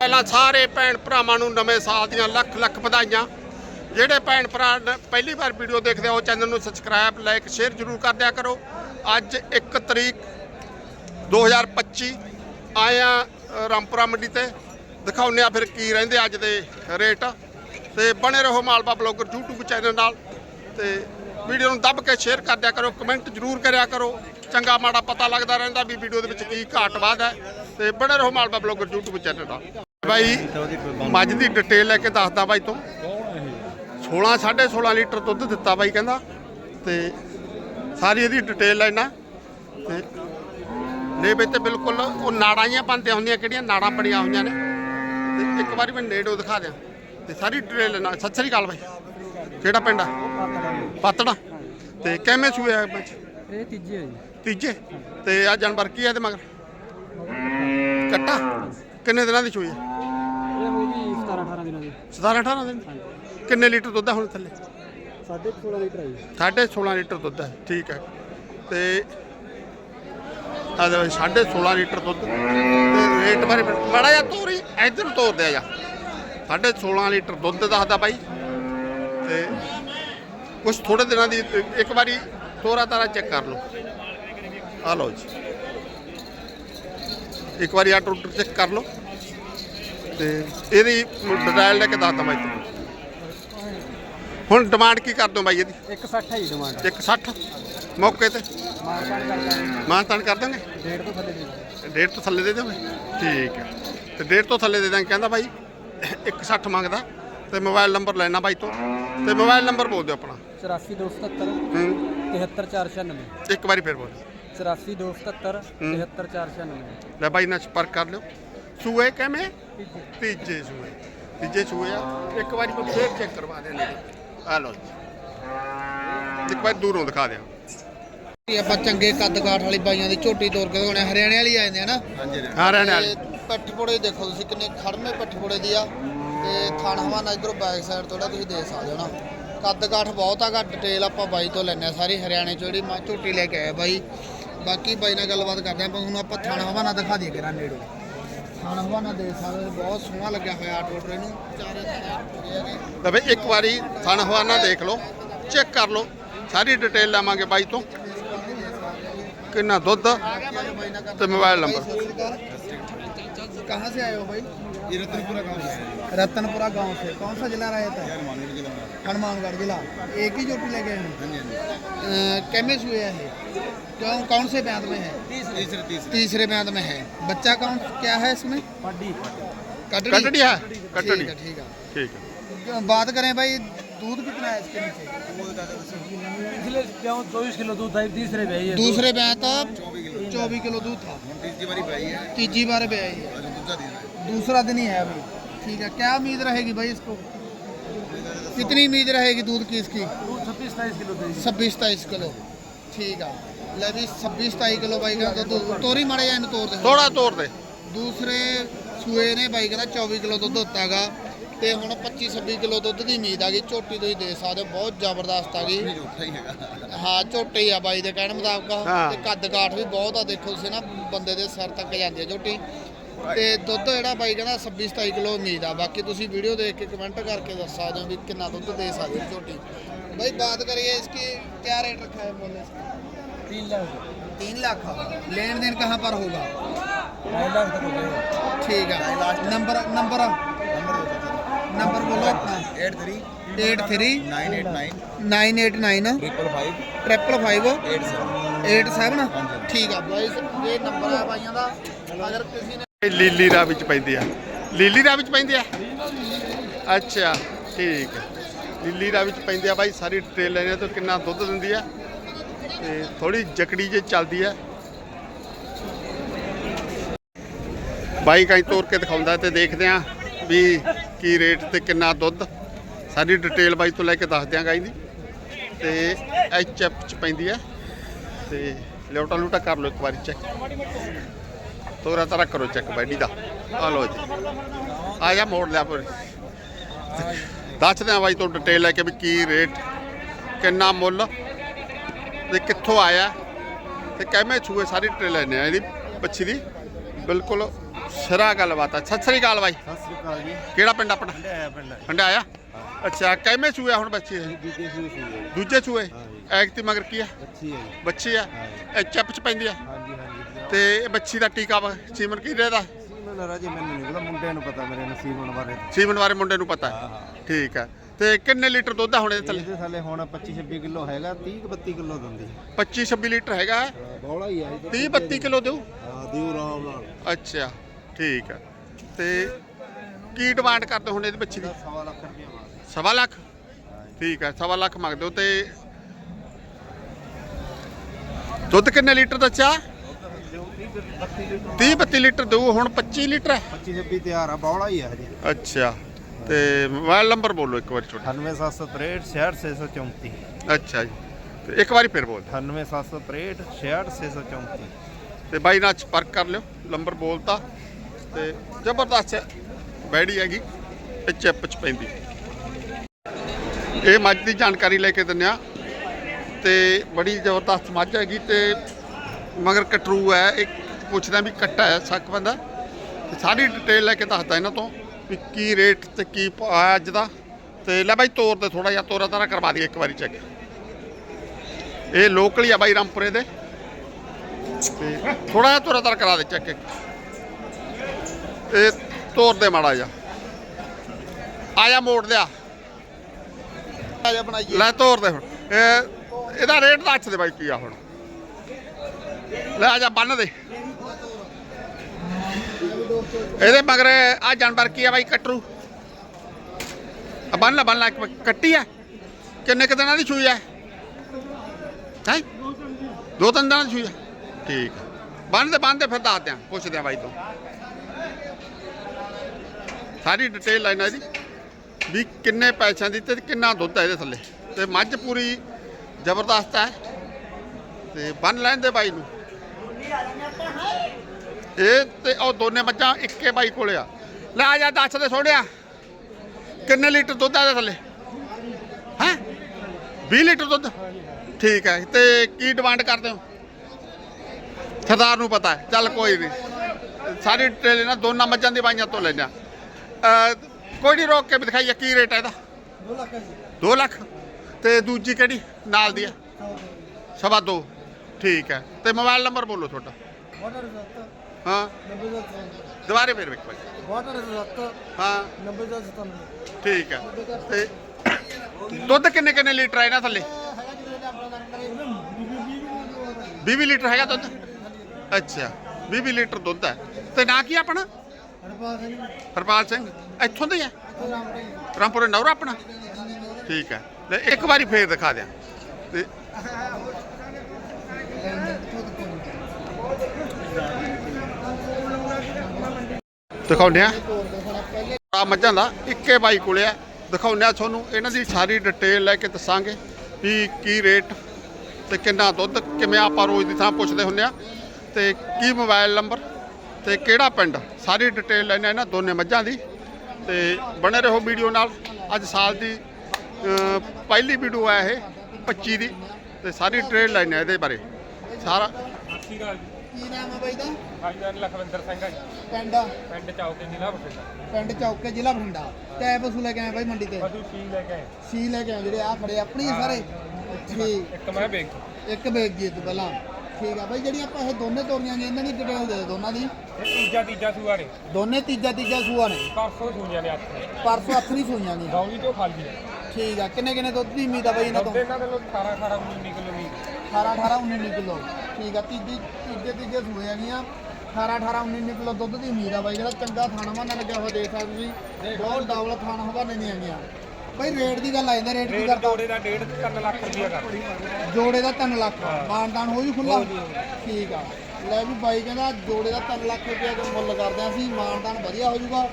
ਪਹਿਲਾਂ ਸਾਰੇ ਭੈਣ ਭਰਾਵਾਂ ਨੂੰ ਨਵੇਂ ਸਾਲ ਦੀਆਂ ਲੱਖ ਲੱਖ ਵਧਾਈਆਂ। ਜਿਹੜੇ ਭੈਣ ਭਰਾ ਪਹਿਲੀ ਵਾਰ ਵੀਡੀਓ ਦੇਖਦੇ ਆ ਉਹ ਚੈਨਲ ਨੂੰ ਸਬਸਕ੍ਰਾਈਬ ਲਾਈਕ ਸ਼ੇਅਰ ਜ਼ਰੂਰ ਕਰ ਦਿਆ ਕਰੋ। ਅੱਜ 1 ਤਰੀਕ 2025 ਆਇਆ ਅ, ਰਾਮਪੁਰਾ ਮੰਡੀ ਤੇ। ਦਿਖਾਉਂਦੇ ਆ ਫਿਰ ਕੀ ਰਹਿੰਦੇ ਅੱਜ ਦੇ ਰੇਟ। ਤੇ ਬਣੇ ਰਹੋ ਮਾਲਵਾ ਬਲੌਗਰ YouTube ਚੈਨਲ ਨਾਲ। ਤੇ ਵੀਡੀਓ ਨੂੰ ਦੱਬ ਕੇ ਸ਼ੇਅਰ ਕਰ ਦਿਆ ਕਰੋ ਕਮੈਂਟ ਜ਼ਰੂਰ ਕਰਿਆ ਕਰੋ। ਚੰਗਾ ਮਾੜਾ ਪਤਾ ਲੱਗਦਾ ਰਹਿੰਦਾ ਵੀ ਵੀਡੀਓ ਦੇ ਵਿੱਚ ਕੀ ਘਾਟ ਵਾਧ ਹੈ। ਤੇ ਬਣੇ ਰਹੋ ਮਾਲਵਾ ਬਲੌਗਰ YouTube ਚੈਨਲ ਨਾਲ ਬਾਈ ਮੱਝ ਦੀ ਡਿਟੇਲ ਲੈ ਕੇ ਦੱਸਦਾ ਬਾਈ ਤੋਂ। 16 16.5 ਲੀਟਰ ਦੁੱਧ ਦਿੱਤਾ ਬਾਈ ਕਹਿੰਦਾ। ਤੇ ਸਾਰੀ ਇਹਦੀ ਡਿਟੇਲ ਲੈਣਾ ਤੇ ਨੇ ਵਿੱਚ ਤੇ ਬਿਲਕੁਲ ਉਹ ਨਾੜਾਂ ਜਿਹੀਆਂ ਬਣਦੀਆਂ ਹੁੰਦੀਆਂ ਕਿਹੜੀਆਂ ਨਾੜਾਂ ਬਣੀਆਂ ਹੋਈਆਂ ਨੇ। ਤੇ ਇੱਕ ਵਾਰੀ ਮੈਂ ਨੇੜੋਂ ਦਿਖਾ ਦਿਆਂ। ਤੇ ਸਾਰੀ ਡਿਟੇਲ ਲੈਣਾ। ਸਤਿ ਸ੍ਰੀ ਅਕਾਲ ਬਾਈ। ਕਿਹੜਾ ਪਿੰਡ ਆ? ਪਾਤੜਾ। ਤੇ ਕਿਵੇਂ ਸੂਏ ਆ ਬੱਚ ਇਹ ਤੀਜੇ ਹੈ ਜੀ। ਤੀਜੇ? ਤੇ ਆ ਜਾਨਵਰ ਕੀ ਹੈ ਤੇ ਮਗਰ? ਕੱਟਾ? ਕਿੰਨੇ ਦਿਨਾਂ ਦੀ ਸੂਈ ਹੈ? ਇਹ ਹੋ ਗਈ 17 18 ਦਿਨਾਂ ਦੀ। 17 18 ਦਿਨ ਕਿੰਨੇ ਲੀਟਰ ਦੁੱਧ ਆ ਹੁਣ ਥੱਲੇ? ਸਾਢੇ ਕੁ 16 ਲੀਟਰ ਹੈ ਜੀ। ਸਾਢੇ 16 ਲੀਟਰ ਦੁੱਧ ਹੈ ਠੀਕ ਹੈ। ਤੇ ਆ ਦੇ 16 ਲੀਟਰ ਦੁੱਧ। ਤੇ ਰੇਟ ਬਾਰੇ ਬੜਾ ਜਿਹਾ ਤੋਰੀ ਇਧਰ ਤੋਰ ਦਿਆ ਜਾ। ਸਾਢੇ 16 ਲੀਟਰ ਦੁੱਧ ਦੱਸਦਾ ਬਾਈ। ਤੇ ਕੁਝ ਥੋੜੇ ਦਿਨਾਂ ਦੀ ਇੱਕ ਵਾਰੀ ਤੋਰਾ ਤਾਰਾ ਚੈੱਕ ਕਰ ਲਓ। ਆ ਲਓ ਜੀ। ਇੱਕ ਵਾਰੀ ਆ ਟਰੂਟਰ ਚੈੱਕ ਕਰ ਲਓ ਤੇ ਇਹਦੀ ਡਿਟੇਲ ਲੈ ਕੇ ਦੱਸਦਾ ਬਾਈ ਤੁਹਾਨੂੰ ਹੁਣ ਡਿਮਾਂਡ ਕੀ ਕਰ ਦੋ ਬਾਈ ਇਹਦੀ? 160 ਹੈ ਜੀ ਡਿਮਾਂਡ। 160 ਮੌਕੇ ਤੇ? ਮਾਨਤਾਨ ਕਰ ਦਾਂਗੇ? ਡੇਢ ਤੋਂ ਥੱਲੇ ਦੇ ਦਾਂਗੇ। ਡੇਢ ਤੋਂ ਥੱਲੇ ਦੇ ਦੋਗੇ ਠੀਕ ਹੈ। ਤੇ ਡੇਢ ਤੋਂ ਥੱਲੇ ਦੇ ਦਾਂਗੇ ਕਹਿੰਦਾ ਬਾਈ 160 ਮੰਗਦਾ ਤੇ ਮੋਬਾਈਲ ਨੰਬਰ ਲੈਣਾ ਬਾਈ ਤੋਂ। ਤੇ ਮੋਬਾਈਲ ਨੰਬਰ ਬੋਲ ਦਿਓ ਆਪਣਾ। 84277 ਹੂੰ। 73496 ਇੱਕ ਵਾਰੀ ਫੇਰ ਬੋਲ 84277 73496 ਲੈ ਬਾਈ ਨਾਲ ਸੰਪਰਕ ਕਰ ਲਿਓ। ਸੂਏ ਕਿਵੇਂ? ਤੀਜੇ। ਸੂਏ। ਤੀਜੇ ਸੂਏ ਆ। ਇੱਕ ਵਾਰੀ ਮੈਂ ਫੇਰ ਚੈੱਕ ਕਰਵਾ ਦੇ। ਲੈ ਆ ਲਓ ਜੀ। ਇੱਕ ਵਾਰੀ ਦੂਰੋਂ ਦਿਖਾ ਦਿਆਂ ਇਹ ਆਪਾਂ ਚੰਗੇ ਕੱਦ ਕਾਠ ਵਾਲੀ ਬਾਈਆਂ ਦੀ ਝੋਟੀ ਤੋਰ ਕੇ ਦਿਖਾਉਣੇ ਆ। ਹਰਿਆਣੇ ਵਾਲੀ ਆ ਜਾਂਦੇ ਆ ਨਾ। ਹਾਂ ਰਹਿਣ ਵਾਲੀ। ਪੱਠਪੋੜੇ ਦੇਖੋ ਤੁਸੀਂ ਕਿੰਨੇ ਖੜਮੇ ਪੱਠਪੋੜੇ ਦੀ ਆ। ਤੇ ਥਣ ਹਵਾਨਾ ਇਧਰੋਂ ਬੈਕ ਸਾਈਡ ਤੋਂ ਜਿਹੜਾ ਤੁਸੀਂ ਦੇਖ ਸਕਦੇ ਹੋ ਨਾ। ਕੱਦ ਕਾਠ ਬਹੁਤ ਆਗਾ ਡਿਟੇਲ ਆਪਾਂ ਬਾਈ ਤੋਂ ਲੈਣੇ ਆ। ਸਾਰੀ ਹਰਿਆਣੇ ਚੋਂ ਜਿਹੜੀ ਮਾ ਝੋਟੀ ਲੈ ਕੇ ਆਇਆ ਬਾਈ। ਬਾਕੀ ਬਾਈ ਨਾਲ ਗੱਲਬਾਤ ਕਰਦੇ ਆਪਾਂ ਹੁਣ ਆਪਾਂ ਥਾਣਾ ਹਵਾਨਾ ਦਿਖਾ ਦਈਏ ਕਿਰਾ ਨੇੜੇ ਥਾਣਾ ਹਵਾਨਾ ਦੇ ਸਾਰੇ ਬਹੁਤ ਸੋਹਣਾ ਲੱਗਿਆ ਹੋਇਆ ਆਟੋ ਟਰੇ ਨੂੰ। ਚਾਰੇ ਤਰ੍ਹਾਂ ਤਾਂ ਬਈ ਇੱਕ ਵਾਰੀ ਥਾਣਾ ਹਵਾਨਾ ਦੇਖ ਲਓ ਚੈੱਕ ਕਰ ਲਓ ਸਾਰੀ ਡਿਟੇਲ ਲਾਵਾਂਗੇ ਬਾਈ ਤੋਂ। ਕਿੰਨਾ ਦੁੱਧ ਤੇ ਮੋਬਾਈਲ ਨੰਬਰ ਕਹਾਂ ਸੇ ਆਏ ਬਾਈ? ਇਹ ਰਤਨਪੁਰਾ ਗਾਂव रतनपुरा गाँव से। कौन सा जिला रहा था हनुमानगढ़ जिला। एक ही चोटी लगे हैं? हाँ हाँ कैमिस हुए हैं कौन कौन से बैंत में है? तीसरे बैंत में है। बच्चा कौन क्या है इसमें? हाँ। है। ठीक है ठीक है। बात करें भाई दूध कितना है इसके नीचे? पिछले चौबीस किलो दूध था तीसरे दूसरे पे था चौबीस किलो दूध था। तीसरी बार पे तीसरी बार पे आई है। दूसरा दिन ही है अभी। ठीक है क्या उम्मीद रहेगी भाई इसको कितनी उम्मीद रहेगी दूध की इसकी दूध 26 27 किलो दे ਛੱਬੀ 27 ਕਿਲੋ ਠੀਕ ਆ ਲੈ ਵੀ 26 27 ਕਿਲੋ ਬਾਈ ਕਹਿੰਦਾ ਦੁੱਧ ਤੋਰੀ ਮਾੜੇ ਜਾਂ ਇਹਨੂੰ ਤੋੜ ਦੇ ਥੋੜਾ ਤੋਰ ਦੇ ਦੂਸਰੇ ਸੂਏ ਨੇ ਬਾਈ ਕਹਿੰਦਾ 24 ਕਿਲੋ ਦੁੱਧ ਦਿੱਤਾਗਾ ਤੇ ਹੁਣ 25 26 ਕਿਲੋ ਦੁੱਧ ਦੀ ਉਮੀਦ ਆ ਗਈ ਝੋਟੀ ਤੁਸੀਂ ਦੇ ਸਕਦੇ ਹੋ ਬਹੁਤ ਜ਼ਬਰਦਸਤ ਆ ਗਈ ये चौथा ही हैगा ਹਾਂ ਝੋਟੀ ਆ ਬਾਈ ਦੇ ਕਹਿਣ ਮੁਤਾਬਕ ਹਾਂ। ਤੇ ਕੱਦ ਕਾਠ ਵੀ ਬਹੁਤ ਆ ਦੇਖੋ ਤੁਸੀਂ ਨਾ ਬੰਦੇ ਦੇ ਸਿਰ ਤੱਕ ਜਾਂਦੀ ਆ ਝੋਟੀ ਤੇ ਦੁੱਧ ਜਿਹੜਾ ਬਾਈ ਕਹਿੰਦਾ 26 27 ਕਿਲੋ ਉਮੀਦ ਆ ਬਾਕੀ ਤੁਸੀਂ ਵੀਡੀਓ ਦੇਖ ਕੇ ਕਮੈਂਟ ਕਰਕੇ ਦੱਸ ਸਕਦੇ ਹੋ ਵੀ ਕਿੰਨਾ ਦੁੱਧ ਦੇ ਸਕਦੀ ਹੈ ਝੋਟੀ भाई बात करिए इसकी क्या रेट रखा है बोले इसका? तीन लाख तीन लाख लेन देन कहाँ पर होगा ढाई लाख तक हो जाएगा ठीक है नंबर नंबर नंबर बोलो अपना eight three eight three nine eight nine nine eight nine triple five triple five eight seven eight seven ठीक है भाई ये नंबर है भाइयों का अगर किसी ने ਇਹ ਲੀਲੀ ਰਾਹ ਵਿੱਚ ਪੈਂਦੀ ਆ। ਲੀਲੀ ਰਾਹ ਵਿੱਚ ਪੈਂਦੀ ਆ? ਅੱਛਾ, ਠੀਕ ਹੈ ਲੀਲੀ ਰਾਹ ਵਿੱਚ ਪੈਂਦੀ ਆ ਬਾਈ, ਸਾਰੀ ਡਿਟੇਲ ਲੈਣੇ ਤੋਂ ਕਿੰਨਾ ਦੁੱਧ ਦਿੰਦੀ ਆ? ਤੇ ਥੋੜੀ ਜਕੜੀ ਜੇ ਚੱਲਦੀ ਆ। ਬਾਈ ਕਾਈ ਤੋਰ ਕੇ ਦਿਖਾਉਂਦਾ ਤੇ ਦੇਖਦੇ ਆ ਵੀ ਕੀ ਰੇਟ ਤੇ ਕਿੰਨਾ ਦੁੱਧ। ਸਾਰੀ ਡਿਟੇਲ ਬਾਈ ਤੋਂ ਲੈ ਕੇ ਦੱਸ ਗਾਈ ਦੀ। ਤੇ ਐਚ ਐਫ ਚ ਪੈਂਦੀ ਆ। ਤੇ ਲਿਓਟਾ ਲੂਟਾ ਕਰ ਲਓ ਇੱਕ ਵਾਰੀ ਚੈੱਕ ਤੋਰਾ ਤਾਰਾ ਕਰੋ ਚੈੱਕ ਬੈਡੀ ਦਾ ਆ। ਲੋ ਜੀ। ਆ ਜਾ ਮੋੜ ਲਿਆ ਪਰ ਦੱਸਦੇ ਆ ਬਾਈ ਤੋਂ ਡਿਟੇਲ ਲੈ ਕੇ ਵੀ ਕੀ ਰੇਟ ਕਿੰਨਾ ਮੁੱਲ ਤੇ ਕਿੱਥੋਂ ਆਇਆ। ਤੇ ਕਿਵੇਂ ਛੂਏ ਸਾਰੀ ਡਿਟੇਲ ਲੈਣੇ ਆ ਇਹਦੀ ਬੱਚੀ ਦੀ। ਬਿਲਕੁਲ ਸਿਰਾ ਗੱਲਬਾਤ ਆ। ਸਤਿ ਸ੍ਰੀ ਅਕਾਲ ਬਾਈ। ਸਤਿ ਸ੍ਰੀ ਅਕਾਲ ਜੀ। ਕਿਹੜਾ ਪਿੰਡ ਆਪਣਾ? ਹੰਡਾਇਆ ਪਿੰਡ ਹੰਡਾਇਆ ਅੱਛਾ ਕਿਵੇਂ ਸੂਆ ਹੁਣ ਬੱਚੇ? ਦੂਜੇ ਜੀ। ਐਗਤੀ ਮਗਰ ਕੀ ਆ? ਹੈ ਜੀ। ਬੱਚੀ ਆ? ਇਹ ਚੱਪ ਚ ਪੈਂਦੀ ਆ? ਤੇ ਇਹ ਬੱਚੀ ਦਾ ਟੀਕਾ ਵਾ ਸੀਮਨ ਕੀ ਦਾ ਸੀਮਨ ਰਾਜੇ ਮੈਨੂੰ ਨਹੀਂ ਪਤਾ ਮੁੰਡੇ ਨੂੰ ਪਤਾ ਮੇਰੇ ਨਸੀਬਨ ਬਾਰੇ। ਸੀਮਨ ਬਾਰੇ ਮੁੰਡੇ ਨੂੰ ਪਤਾ। ਹਾਂ ਹੈ। ਹਾਂ ਠੀਕ ਆ। ਤੇ ਕਿੰਨੇ ਲੀਟਰ ਦੁੱਧ ਆ ਹੁਣ ਇਹਦੇ ਥੱਲੇ? ਇਹਦੇ ਥੱਲੇ ਹੁਣ 25 26 ਕਿਲੋ ਹੈਗਾ 30 32 ਕਿਲੋ ਦਿੰਦੀ। 25 26 ਲੀਟਰ ਹੈਗਾ? ਬੋਲਾ ਹੀ ਹੈ 30 32 ਕਿਲੋ ਦਿਓ ਹਾਂ ਦਿਓ ਆਰਾਮ ਨਾਲ। ਅੱਛਾ ਠੀਕ ਆ। ਤੇ ਕੀ ਡਿਮਾਂਡ ਕਰਦੇ ਹੁਣ ਇਹਦੀ ਬੱਚੀ ਦੀ? ਸਵਾ ਲੱਖ ਰੁਪਏ ਮਾਰ ਸਵਾ ਲੱਖ? ਹਾਂ। ਠੀਕ ਆ ਸਵਾ ਲੱਖ ਮੰਗਦੇ ਹੋ ਤੇ ਦੁੱਧ ਕਿੰਨੇ ਲੀਟਰ ਦਾ ਚਾ 30 32 ਲੀਟਰ ਦਿਓ ਹੁਣ 25 ਲੀਟਰ ਹੈ? 25 26 ਤਿਆਰ ਆ ਬੋਲਾ ਹੀ ਹੈ ਹਜੇ। ਅੱਛਾ ਤੇ ਮੋਬਾਈਲ ਨੰਬਰ ਬੋਲੋ ਇੱਕ ਵਾਰੀ ਛੋਟਾ 98763 66634 ਅੱਛਾ ਜੀ ਤੇ ਇੱਕ ਵਾਰੀ ਫਿਰ ਬੋਲ 98763 66634 ਤੇ ਬਾਈ ਨਾਲ ਸੰਪਰਕ ਕਰ ਲਿਓ ਨੰਬਰ ਬੋਲਤਾ ਤੇ ਜ਼ਬਰਦਸਤ ਬੈੜੀ ਹੈਗੀ ਇਹ ਚਿੱਪ ਚ ਪੈਂਦੀ। ਇਹ ਮੱਝ ਦੀ ਜਾਣਕਾਰੀ ਲੈ ਕੇ ਦਿੰਦੇ ਆ ਤੇ ਬੜੀ ਜ਼ਬਰਦਸਤ ਮੱਝ ਹੈਗੀ ਤੇ ਮਗਰ ਕਟਰੂ ਹੈ ਇੱਕ ਪੁੱਛਦਾ ਵੀ ਕੱਟਾ ਹੈ ਸੱਕ ਬੰਦਾ। ਤੇ ਸਾਰੀ ਡਿਟੇਲ ਲੈ ਕੇ ਦੱਸਦਾ ਇਹਨਾਂ ਤੋਂ ਵੀ ਕੀ ਰੇਟ ਤੇ ਕੀ ਹੈ ਅੱਜ ਦਾ। ਤੇ ਲੈ ਬਾਈ ਤੋਰ ਤੇ ਥੋੜਾ ਜਿਹਾ ਤੋਰਾ ਤਾਰਾ ਕਰਵਾ ਦਈਏ ਇੱਕ ਵਾਰੀ ਚੈੱਕ ਇਹ ਲੋਕਲ ਹੀ ਆ ਬਾਈ ਰਾਮਪੁਰੇ ਦੇ। ਤੇ ਥੋੜਾ ਜਿਹਾ ਤੋਰਾ ਤਾਰਾ ਕਰਾ ਦੇ ਚੈੱਕ ਇਹ ਤੋਰ ਦੇ ਮਾੜਾ ਜਾ ਆ ਜਾ ਮੋੜ ਲਿਆ। ਆ ਜਾ ਬਣਾਈਏ। ਲੈ ਤੋਰ ਦੇ ਹੁਣ। ਇਹ ਇਹਦਾ ਰੇਟ ਦੱਸ ਦੇ ਬਾਈ ਕੀ ਆ ਹੁਣ। ਲੈ ਆ ਜਾ ਬੰਨ ਦੇ। ਇਹਦੇ ਮਗਰ ਆ ਜਾਨਵਰ ਕੀ ਆ ਬਾਈ, ਕਟਰੂ। ਆ ਬੰਨ ਲਾ ਬੰਨ ਲਾ ਕੱਟੀ ਆ? ਕਿੰਨੇ ਕੁ ਦਿਨਾਂ ਦੀ ਸੂਈ ਆ? ਹੈ? ਦੋ ਤਿੰਨ ਦਿਨਾਂ ਦੀ ਸੂਈ ਆ। ਠੀਕ ਆ। ਬੰਨ ਦੇ ਬੰਨ ਦੇ, ਫਿਰ ਦੱਸਦੇ ਆ ਪੁੱਛਦੇ ਆ ਬਾਈ ਤੋਂ। ਸਾਰੀ ਡਿਟੇਲ ਲੈਣਾ ਇਹਦੀ, ਵੀ ਕਿੰਨੇ ਪੈਸਿਆਂ ਦੀ ਤੇ ਕਿੰਨਾ ਦੁੱਧ ਹੈ ਇਹਦੇ ਥੱਲੇ। ਤੇ ਮੱਝ ਪੂਰੀ ਜ਼ਬਰਦਸਤ ਹੈ ਤੇ ਬੰਨ ਲੈਣ ਦੇ ਬਾਈ ਨੂੰ। ਇਹ ਤੇ ਉਹ ਦੋਨੇ ਮੱਝਾਂ ਇੱਕੇ ਬਾਈ ਕੋਲੇ ਆ। ਲੈ ਆ ਜਾ ਦੱਸ ਦੇ ਸੋਹਣਿਆ। ਕਿੰਨੇ ਲੀਟਰ ਦੁੱਧ ਆ ਇਹਦੇ ਥੱਲੇ? ਹੈ? 20 ਲੀਟਰ ਦੁੱਧ? ਠੀਕ ਹੈ ਤੇ ਕੀ ਡਿਮਾਂਡ ਕਰਦੇ ਹੋ? ਸਰਦਾਰ ਨੂੰ ਪਤਾ ਹੈ ਚੱਲ ਕੋਈ ਨਹੀਂ ਸਾਰੀ ਡਿਟੇਲ ਇਹਨਾਂ ਦੋਨਾਂ ਮੱਝਾਂ ਦੀ ਬਾਈਆਂ ਤੋਂ ਲੈਣਾ ਕੋਈ ਨਹੀਂ ਰੋਕ ਕੇ ਵੀ ਦਿਖਾਈਏ ਕੀ ਰੇਟ ਹੈ ਇਹਦਾ। 2 ਲੱਖ ਹੈ 2 ਲੱਖ? ਤੇ ਦੂਜੀ ਕਿਹੜੀ? ਨਾਲ ਦੀ ਹੈ। ਸਵਾ ਦੋ। ਠੀਕ ਹੈ ਤੇ ਮੋਬਾਈਲ ਨੰਬਰ ਬੋਲੋ ਤੁਹਾਡਾ। ਹਾਂ। 90 ਦਾ ਦੁਬਾਰੇ ਫੇਰ ਵਾਰੀ ਵਾਟਰ ਸੱਤ ਹਾਂ। 90 ਦਾ 97 ਠੀਕ ਹੈ ਤੇ ਦੁੱਧ ਕਿੰਨੇ ਕਿੰਨੇ ਲੀਟਰ ਹੈ ਇਹਨਾਂ ਥੱਲੇ? 20 ਲੀਟਰ ਹੈਗਾ ਦੁੱਧ? ਅੱਛਾ। 20 ਲੀਟਰ ਦੁੱਧ ਹੈ। ਤੇ ਨਾਂ ਕੀ ਆਪਣਾ? ਹਰਪਾਲ ਸਿੰਘ। ਹਰਪਾਲ ਸਿੰਘ। ਇੱਥੋਂ ਦੇ ਹੈ ਇੱਥੇ ਨਾਮ ਰਹੀ ਰਾਮਪੁਰ ਨੌਰਾ ਆਪਣਾ? ਠੀਕ ਹੈ ਤੇ ਇੱਕ ਵਾਰੀ ਫੇਰ ਦਿਖਾ ਦਿਆਂ। ਤੇ ਦਿਖਾਉਂਦੇ ਆ ਆ ਮੱਝਾਂ ਦਾ ਇੱਕੇ ਬਾਈ ਕੋਲੇ ਆ। ਦਿਖਾਉਂਦੇ ਆ ਤੁਹਾਨੂੰ, ਇਹਨਾਂ ਦੀ ਸਾਰੀ ਡਿਟੇਲ ਲੈ ਕੇ ਦੱਸਾਂਗੇ ਵੀ ਕੀ ਰੇਟ ਤੇ ਕਿੰਨਾ ਦੁੱਧ ਕਿਵੇਂ ਆਪਾਂ ਰੋਜ਼ ਦੀ ਥਾਂ ਪੁੱਛਦੇ ਹੁੰਦੇ ਆ ਤੇ ਕੀ ਮੋਬਾਈਲ ਨੰਬਰ ਤੇ ਕਿਹੜਾ ਪਿੰਡ, ਸਾਰੀ ਡਿਟੇਲ ਲੈਣੇ ਇਹਨਾਂ ਦੋਨੇ ਮੱਝਾਂ ਦੀ। ਤੇ ਬਣੇ ਰਹੋ ਵੀਡੀਓ ਨਾਲ। ਅੱਜ ਸਾਲ ਦੀ ਪਹਿਲੀ ਵੀਡੀਓ ਆ ਇਹ 25 ਦੀ। ਤੇ ਸਾਰੀ ਡਿਟੇਲ ਲੈਣੇ ਇਹਦੇ ਬਾਰੇ। ਸਾਰਾ ਕੀ ਨਾਮ ਹੈ ਬਾਈ ਦਾ? ਭਾਈਜਾਨ ਲਖਵਿੰਦਰ ਸਿੰਘ ਹੈ ਜੀ, ਪਿੰਡ ਪਿੰਡ ਚੌਕੇ ਜ਼ਿਲ੍ਹਾ ਬਠਿੰਡਾ। ਪਿੰਡ ਚੌਕੇ ਜ਼ਿਲ੍ਹਾ ਬਠਿੰਡਾ। ਕੈ ਪਸ਼ੂ ਲੈ ਕੇ ਆਏ ਬਾਈ ਮੰਡੀ ਤੇ? ਪਸ਼ੂ ਸੀ ਲੈ ਕੇ ਆਏ। ਸੀ ਲੈ ਕੇ ਆਏ ਜਿਹੜੇ ਆ ਖੜੇ ਆਪਣੀ ਸਾਰੇ? ਠੀਕ। ਇੱਕ ਮੈਂ ਵੇਖ ਇੱਕ ਵੇਚ ਜੀ ਤੂੰ ਪਹਿਲਾਂ। ਠੀਕ ਆ ਬਾਈ ਜਿਹੜੀ ਆਪਾਂ ਇਹ ਦੋਨੇ ਤੋਰੀਆਂ ਨੇ ਇਹਨਾਂ ਦੀ ਡਿਟੇਲ ਦੇ ਦਿਓ ਦੋਨਾਂ ਦੀ। ਇਹ ਤੀਜਾ ਤੀਜਾ ਸੂਆ ਨੇ। ਦੋਨੇ ਤੀਜਾ ਤੀਜਾ ਸੂਆ ਨੇ? ਪਰਸੋਂ ਸੂਈਆਂ ਨੇ ਅੱਠ। ਪਰਸੋਂ ਹੱਥ ਨਹੀਂ ਸੂਈਆਂ ਨਹੀਂ ਗੌਲੀ ਤੋਂ ਖਾਲੀ ਹੈ ਠੀਕ ਆ ਕਿੰਨੇ ਕਿੰਨੇ ਦੁੱਧ ਦੀ ਉਮੀਦ ਆ ਬਾਈ ਇਹਨਾਂ ਤੋਂ? ਦੁੱਧ ਇਹਨਾਂ ਦੇ ਲੋ 18 18 19 ਕਿਲੋ ਵੀ 18 18 19 ਕਿਲੋ। ਠੀਕ ਆ ਤੀਜੀ ਤੀਜੇ ਤੀਜੇ ਸੂਏ ਆਗੀਆਂ 18 18 19 ਕਿਲੋ ਦੁੱਧ ਦੀ ਉਮੀਦ ਆ ਬਾਈ ਜਿਹੜਾ ਚੰਗਾ ਥਾਣਾ ਵਾਨਾ ਲੱਗਿਆ ਹੋਇਆ ਦੇਖ ਸਕਦੇ ਤੁਸੀਂ। ਬਹੁਤ ਡਬਲ ਥਾਣਾ ਹਵਾਨੇ ਦੀਆਂ ਆਗੀਆਂ ਬਾਈ ਰੇਟ ਦੀ ਗੱਲ ਆ ਜਾਂਦਾ ਰੇਟ ਕੀ ਕਰਦਾ? ਜੋੜੇ ਦਾ 1.5 3 ਲੱਖ ਰੁਪਇਆ ਕਰ। ਜੋੜੇ ਦਾ 3 ਲੱਖ। ਮਾਨਦਾਨ ਹੋ ਜੂ ਖੁੱਲਾ ਠੀਕ ਆ। ਲੈ ਵੀ ਬਾਈ ਕਹਿੰਦਾ ਜੋੜੇ ਦਾ 3 ਲੱਖ ਰੁਪਇਆ ਦਾ ਮੁੱਲ ਕਰਦੇ ਆ ਅਸੀਂ। ਮਾਨਦਾਨ ਵਧੀਆ ਹੋ ਜੂਗਾ।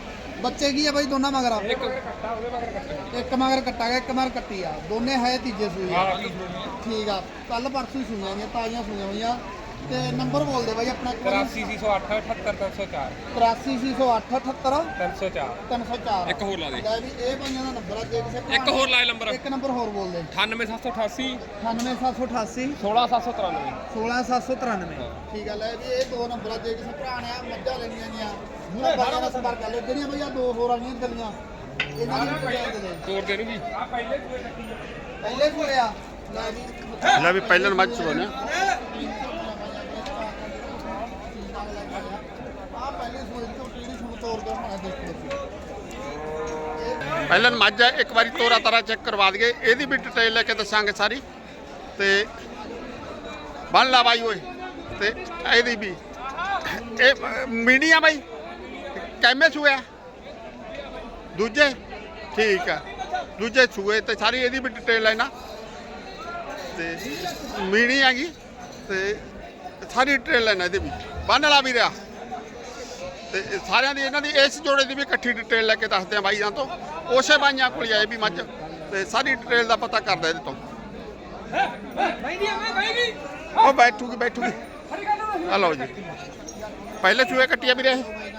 ਬੱਚੇ ਕੀ ਆ ਬਾਈ ਦੋਨਾਂ ਮਗਰ ਕੱਟਾ ਇੱਕ ਮਗਰ ਕੱਟਾ ਗਿਆ ਇੱਕ ਮਗਰ ਕੱਟੀ ਆ। ਦੋਨੇ ਹੈ ਤੀਜੇ ਆ ਸੂਈਆਂ ਠੀਕ ਆ। ਕੱਲ ਪਰਸੋਂ ਹੀ ਸੂਈਆਂ ਨੇ ਤਾਜ਼ੀਆਂ ਸੂਈਆਂ ਹੋਈਆਂ। ਤੇ ਨੰਬਰ ਬੋਲ ਦੇ ਬਾਈ ਆਪਣਾ ਇੱਕ ਵਾਰੀ। 8308 78304 8308 78 304 304 ਇੱਕ ਹੋਰ ਲਾ ਦੇ। ਲੈ ਵੀ ਇਹ ਬਾਈਆਂ ਦਾ ਨੰਬਰ ਆ ਜੇ ਕਿਸੇ ਭਰਾ ਇੱਕ ਹੋਰ ਲਾਏ ਨੰਬਰ। ਇੱਕ ਨੰਬਰ ਹੋਰ ਬੋਲ ਦੇ 98788 98788 16793 16793 ਠੀਕ ਆ ਲੈ ਵੀ ਇਹ ਦੋ ਨੰਬਰ ਆ ਜੇ ਕਿਸੇ ਭਰਾ ਨੇ ਆ ਮੱਝਾਂ ਲੈਣੀਆਂ ਗੀਆਂ ਉਹਨਾਂ ਬਾਈਆਂ ਨਾਲ ਸੰਪਰਕ ਕਰ ਲਓ। ਜਿਹੜੀਆਂ ਬਈਆ ਦੋ ਹੋਰ ਆਣੀਆਂ ਗਲੀਆਂ। ਇਹਨਾਂ ਦੀ ਵੀ ਦੇ ਦੇ। ਤੋੜ ਦੇ ਨੂੰ ਜੀ ਆ ਪਹਿਲੇ ਸੂਏ ਕੱਟੀ ਆ ਪਹਿਲੇ ਸੂਏ ਆ। ਲੈ ਵੀ ਲੈ ਵੀ ਪਹਿਲਨ ਮੱਝ ਚੋਣਿਆ ਆ ਪਹਿਲੇ ਸੂਏ ਦੀ ਪਹਿਲਾਂ ਮੱਝ ਹੈ ਇੱਕ ਵਾਰੀ ਤੋਰਾ ਤਾਰਾ ਚੈੱਕ ਕਰਵਾ ਦਈਏ। ਇਹਦੀ ਵੀ ਡਿਟੇਲ ਲੈ ਕੇ ਦੱਸਾਂਗੇ ਸਾਰੀ। ਤੇ ਬੰਨ ਲਾ ਬਾਈ ਓਏ। ਤੇ ਇਹਦੀ ਵੀ। ਇਹ ਅ, ਮੀਣੀ ਆ ਬਾਈ। ਕੈਮੇ ਸੂਆ ਦੂਜੇ? ਠੀਕ ਆ। ਦੂਜੇ ਸੂਏ ਤੇ ਸਾਰੀ ਇਹਦੀ ਵੀ ਡਿਟੇਲ ਲੈਣਾ ਤੇ ਮੀਣੀ ਹੈਗੀ। ਤੇ ਸਾਰੀ ਡਿਟੇਲ ਲੈਣਾ ਇਹਦੇ ਵੀ। ਬੰਨ ਲਾ ਵੀ ਰਿਹਾ ਤੇ ਸਾਰਿਆਂ ਦੀ ਇਹਨਾਂ ਦੀ ਇਸ ਜੋੜੇ ਦੀ ਵੀ ਇਕੱਠੀ ਡਿਟੇਲ ਲੈ ਕੇ ਦੱਸਦੇ ਆ ਬਾਈਆਂ ਤੋਂ। ਉਸੇ ਬਾਈਆਂ ਕੋਲ ਹੀ ਆਏ ਵੀ ਮੱਝ, ਤੇ ਸਾਰੀ ਡਿਟੇਲ ਦਾ ਪਤਾ ਕਰਦਾ ਇਹਦੇ ਤੋਂ। ਉਹ ਬੈਠੂਗੀ ਬੈਠੂਗੀ। ਆ ਲਓ ਜੀ। ਪਹਿਲੇ ਚੂਹੇ ਕੱਟਿਆ ਵੀ ਰਹੇ ਬਾਈ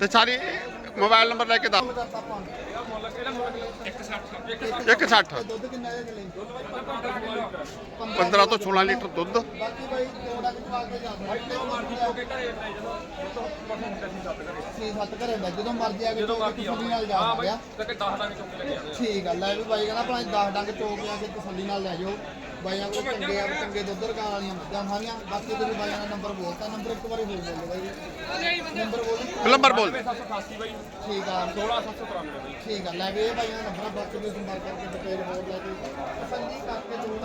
ਤੇ ਸਾਰੀ ਮੋਬਾਈਲ ਨੰਬਰ ਲੈ ਕੇ ਦੱਸ। ਕਰਤਾ ਆਪਾਂ 160 ਦੁੱਧ ਕਿੰਨਾ ਦੇ ਚਲੇ 15 ਤੋਂ 16 ਲੀਟਰ ਦੁੱਧ। ਬਾਕੀ ਬਾਈ ਜੋੜਾ ਕਿ ਪਾ ਕੇ ਜਾ ਸਕਦੇ ਹੋ ਮਰਜ਼ੀ ਆ ਕੇ ਛੇ ਸੱਤ ਘਰੇ ਹੁੰਦਾ ਜਦੋਂ ਮਰਜ਼ੀ ਆ ਕੇ ਜਦੋਂ ਮਰਜ਼ੀ ਨਾਲ ਜਾ ਸਕਦੇ ਆ ਤੇ 10 ਡੰਗ ਚੁੱਕ ਕੇ ਲੈ ਕੇ ਠੀਕ ਆ ਲੈ ਵੀ ਬਾਈ ਕਹਿੰਦਾ ਭਾਵੇਂ 10 ਡੰਗ ਚੋਕ ਆ ਕੇ ਤਸੱਲੀ ਨਾਲ ਲੈ ਜਾਓ। ਬਾਈਆਂ ਕੋਲ ਚੰਗੇ ਆ ਚੰਗੇ ਦੁੱਧ ਰਕਾਂ ਵਾਲੀਆਂ ਮੱਝਾਂ ਸਾਰੀਆਂ ਬਾਕੀ ਤੁਸੀਂ ਬਾਈਆਂ ਦਾ ਨੰਬਰ ਬੋਲਤਾ ਨੰਬਰ ਇੱਕ ਵਾਰੀ ਬੋਲ ਦਿਓ ਬਾਈ ਨੰਬਰ ਬੋਲ। ਨੰਬਰ ਬੋਲ। 788 ਬਾਈ ਠੀਕ ਆ। 16793 ਬਾਈ ਠੀਕ ਆ ਲੈ ਵੀ ਇਹ ਬਾਈਆਂ ਦਾ ਨੰਬਰ ਬਾਕੀ ਤੁਸੀਂ ਸੰਪਰਕ ਕਰਕੇ ਡਿਟੇਲ ਹੋਰ ਲੈ ਕੇ। ਤਸੱਲੀ ਕਰਕੇ ਦੋ